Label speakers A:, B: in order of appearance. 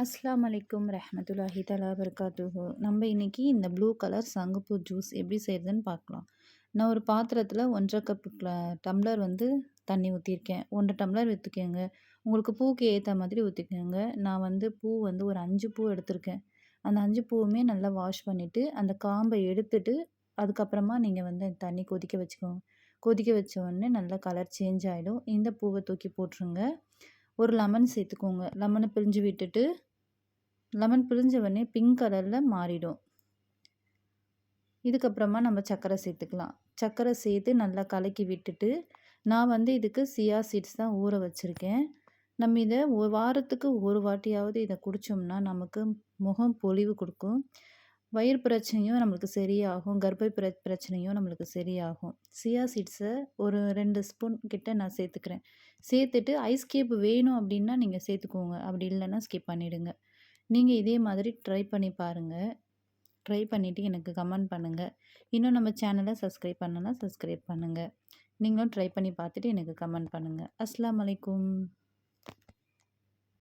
A: அஸ்லாம் அலைக்கும் ரஹமத்துல்லாஹி தலா வர்காத்துஹு நம்ம இன்றைக்கி இந்த ப்ளூ கலர் சங்குப்பூ ஜூஸ் எப்படி செய்கிறதுன்னு பார்க்கலாம். நான் ஒரு பாத்திரத்தில் ஒன்றரை கப்பு டம்ளர் வந்து தண்ணி ஊற்றிருக்கேன் ஒன்றரை டம்ளர் ஊற்றிக்கோங்க உங்களுக்கு பூக்கு ஏற்ற மாதிரி ஊற்றிக்கோங்க நான் வந்து பூ வந்து ஒரு அஞ்சு பூ எடுத்திருக்கேன். அந்த அஞ்சு பூவுமே நல்லா வாஷ் பண்ணிவிட்டு அந்த காம்பை எடுத்துட்டு அதுக்கப்புறமா நீங்கள் வந்து தண்ணி கொதிக்க வச்சுக்கோங்க. கொதிக்க வச்ச உடனே நல்லா கலர் சேஞ்ச் ஆகிடும் இந்த பூவை தூக்கி போட்டுருங்க. ஒரு லெமன் சேர்த்துக்கோங்க. லெமனை பிழிஞ்சு விட்டுட்டு லெமன் பிழிஞ்ச உடனே பிங்க் கலரில் மாறிடும். இதுக்கப்புறமா நம்ம சர்க்கரை சேர்த்துக்கலாம். சர்க்கரை சேர்த்து நல்லா கலக்கி விட்டுட்டு நான் வந்து இதுக்கு சியா சீட்ஸ் தான் ஊற வச்சுருக்கேன். நம்ம இதை ஒரு வாரத்துக்கு ஒரு வாட்டியாவது இதை குடித்தோம்னா நமக்கு முகம் பொலிவு கொடுக்கும். வயிறு பிரச்சனையும் நம்மளுக்கு சரியாகும். கர்ப்பை பிர பிரச்சனையும் நம்மளுக்கு சரியாகும். சியா சீட்ஸை ஒரு ரெண்டு ஸ்பூன் கிட்ட நான் சேர்த்துக்கிறேன். சேர்த்துட்டு ஐஸ் கேப் வேணும் அப்படின்னா நீங்கள் சேர்த்துக்கோங்க. அப்படி இல்லைன்னா ஸ்கிப் பண்ணிவிடுங்க நீங்கள் இதே மாதிரி ட்ரை பண்ணி பாருங்கள் ட்ரை பண்ணிவிட்டு எனக்கு கமெண்ட் பண்ணுங்கள் இன்னும் நம்ம சேனலை சப்ஸ்கிரைப் பண்ணலாம் சப்ஸ்கிரைப் பண்ணுங்கள் நீங்களும் ட்ரை பண்ணி பார்த்துட்டு எனக்கு கமெண்ட் பண்ணுங்கள் அஸ்லாம் வலைக்கும்